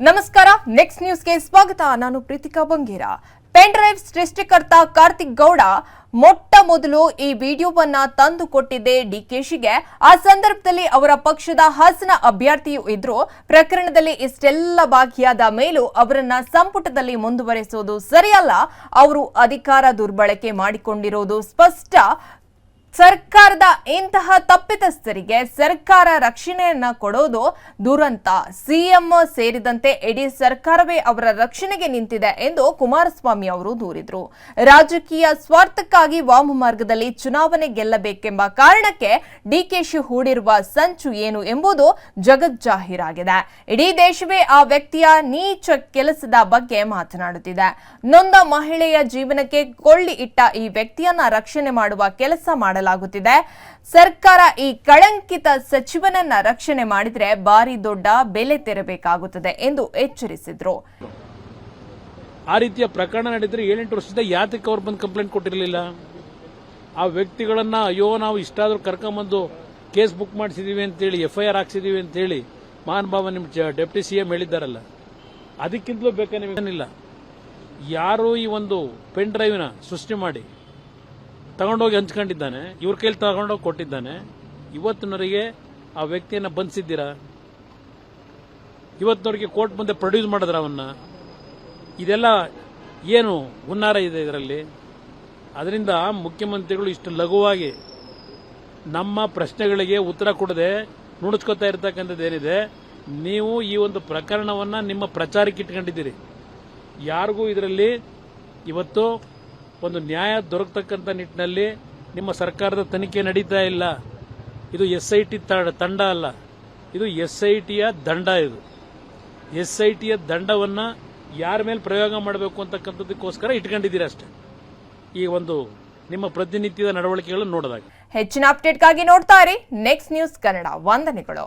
ನಮಸ್ಕಾರ ನೆಕ್ಸ್ಟ್ ನ್ಯೂಸ್ಗೆ ಸ್ವಾಗತ. ನಾನು ಪ್ರೀತಿಕಾ ಬಂಗೇರ. ಪೆನ್ ಡ್ರೈವ್ ಸೃಷ್ಟಿಕರ್ತ ಕಾರ್ತಿಕ್ ಗೌಡ ಮೊಟ್ಟ ಮೊದಲು ಈ ವಿಡಿಯೋವನ್ನ ತಂದು ಕೊಟ್ಟಿದ್ದೆ ಡಿಕೆಶಿಗೆ ಆ ಸಂದರ್ಭದಲ್ಲಿ ಅವರ ಪಕ್ಷದ ಹಾಸನ ಅಭ್ಯರ್ಥಿಯೂ ಇದ್ರು. ಪ್ರಕರಣದಲ್ಲಿ ಇಷ್ಟೆಲ್ಲ ಭಾಗಿಯಾದ ಮೇಲೂ ಅವರನ್ನ ಸಂಪುಟದಲ್ಲಿ ಮುಂದುವರೆಸುವುದು ಸರಿಯಲ್ಲ. ಅವರು ಅಧಿಕಾರ ದುರ್ಬಳಕೆ ಮಾಡಿಕೊಂಡಿರೋದು ಸ್ಪಷ್ಟ. ಸರ್ಕಾರದ ಇಂತಹ ತಪ್ಪಿತಸ್ಥರಿಗೆ ಸರ್ಕಾರ ರಕ್ಷಣೆಯನ್ನ ಕೊಡೋದು ದುರಂತ. ಸಿಎಂ ಸೇರಿದಂತೆ ಇಡೀ ಸರ್ಕಾರವೇ ಅವರ ರಕ್ಷಣೆಗೆ ನಿಂತಿದೆ ಎಂದು ಕುಮಾರಸ್ವಾಮಿ ಅವರು ದೂರಿದ್ರು. ರಾಜಕೀಯ ಸ್ವಾರ್ಥಕ್ಕಾಗಿ ವಾಮ ಮಾರ್ಗದಲ್ಲಿ ಚುನಾವಣೆ ಗೆಲ್ಲಬೇಕೆಂಬ ಕಾರಣಕ್ಕೆ ಡಿಕೆಶಿ ಹೂಡಿರುವ ಸಂಚು ಏನು ಎಂಬುದು ಜಗಜ್ಜಾಹೀರಾಗಿದೆ ಇಡೀ ದೇಶವೇ ಆ ವ್ಯಕ್ತಿಯ ನೀಚ ಕೆಲಸದ ಬಗ್ಗೆ ಮಾತನಾಡುತ್ತಿದೆ. ನೊಂದ ಮಹಿಳೆಯ ಜೀವನಕ್ಕೆ ಕೊಳ್ಳಿ ಇಟ್ಟ ಈ ವ್ಯಕ್ತಿಯನ್ನ ರಕ್ಷಣೆ ಮಾಡುವ ಕೆಲಸ ಮಾಡಲಾಗುತ್ತಿದೆ. ಸರ್ಕಾರ ಈ ಕಳಂಕಿತ ಸಚಿವನನ್ನ ರಕ್ಷಣೆ ಮಾಡಿದ್ರೆ ಭಾರಿ ದೊಡ್ಡ ಬೆಲೆ ತೆರಬೇಕಾಗುತ್ತದೆ ಎಂದು ಎಚ್ಚರಿಸಿದ್ರು. ಆ ರೀತಿಯ ಪ್ರಕರಣ ನಡೆದ್ರೆ ಏಳೆಂಟು ವರ್ಷದ ಯಾತಕ್ಕೆ ಅವ್ರು ಬಂದು ಕಂಪ್ಲೇಂಟ್ ಕೊಟ್ಟಿರಲಿಲ್ಲ? ಆ ವ್ಯಕ್ತಿಗಳನ್ನ ಅಯ್ಯೋ ನಾವು ಇಷ್ಟಾದರೂ ಕರ್ಕೊಂಬಂದು ಕೇಸ್ ಬುಕ್ ಮಾಡಿಸಿದೀವಿ ಅಂತೇಳಿ ಎಫ್ ಐ ಆರ್ ಹಾಕ್ಸಿದೀವಿ ಅಂತೇಳಿ ಮಹಾನ್ ಭಾವ ನಿಮ್ಮ ಡೆಪ್ಟಿ ಸಿ ಎಂ ಹೇಳಿದ್ದಾರಲ್ಲ, ಅದಕ್ಕಿಂತಲೂ ಬೇಕಾ ಯಾರು ಈ ಒಂದು ಪೆನ್ ಡ್ರೈವ್ನ ಸೃಷ್ಟಿ ಮಾಡಿ ತಗೊಂಡೋಗಿ ಹಂಚ್ಕೊಂಡಿದ್ದಾನೆ, ಇವ್ರ ಕೈಲಿ ತಗೊಂಡೋಗಿ ಕೊಟ್ಟಿದ್ದಾನೆ, ಇವತ್ತಿನವರೆಗೆ ಆ ವ್ಯಕ್ತಿಯನ್ನ ಬಂಧಿಸಿದ್ದೀರಾ? ಇವತ್ತಿನವರಿಗೆ ಕೋರ್ಟ್ ಮುಂದೆ ಪ್ರೊಡ್ಯೂಸ್ ಮಾಡಿದ್ರ ಅವನ್ನ? ಇದೆಲ್ಲ ಏನು ಹುನ್ನಾರ ಇದೆ ಇದರಲ್ಲಿ? ಅದರಿಂದ ಮುಖ್ಯಮಂತ್ರಿಗಳು ಇಷ್ಟು ಲಘುವಾಗಿ ನಮ್ಮ ಪ್ರಶ್ನೆಗಳಿಗೆ ಉತ್ತರ ಕೊಡದೆ ನುಣುಚ್ಕೋತಾ ಇರ್ತಕ್ಕಂಥದ್ದು ಏನಿದೆ, ನೀವು ಈ ಒಂದು ಪ್ರಕರಣವನ್ನ ನಿಮ್ಮ ಪ್ರಚಾರಕ್ಕೆ ಇಟ್ಕೊಂಡಿದ್ದೀರಿ. ಯಾರಿಗೂ ಇದರಲ್ಲಿ ಇವತ್ತು ಒಂದು ನ್ಯಾಯ ದೊರಕತಕ್ಕಂಥ ನಿಟ್ಟಿನಲ್ಲಿ ನಿಮ್ಮ ಸರ್ಕಾರದ ತನಿಖೆ ನಡೀತಾ ಇಲ್ಲ. ಇದು ಎಸ್ ಐ ಟಿ ತಂಡ ಅಲ್ಲ. ಇದು ಎಸ್ ಐ ಟಿಯ ದಂಡ ಇದು. ಎಸ್ ಐ ಟಿಯ ದಂಡವನ್ನ ಯಾರ ಮೇಲೆ ಪ್ರಯೋಗ ಮಾಡಬೇಕು ಅಂತಕ್ಕಂಥದ್ದಕ್ಕೋಸ್ಕರ ಇಟ್ಕೊಂಡಿದ್ದೀರಿ ಅಷ್ಟೇ. ಈ ಒಂದು ನಿಮ್ಮ ಪ್ರತಿನಿತ್ಯದ ನಡವಳಿಕೆಗಳನ್ನು ನೋಡಿದಾಗ. ಹೆಚ್ಚಿನ ಅಪ್ಡೇಟ್ಗಾಗಿ ನೋಡ್ತಾ ಇರಿ. ನೆಕ್ಸ್ಟ್ ನ್ಯೂಸ್ ಕನ್ನಡ ವಂದನೆಗಳು.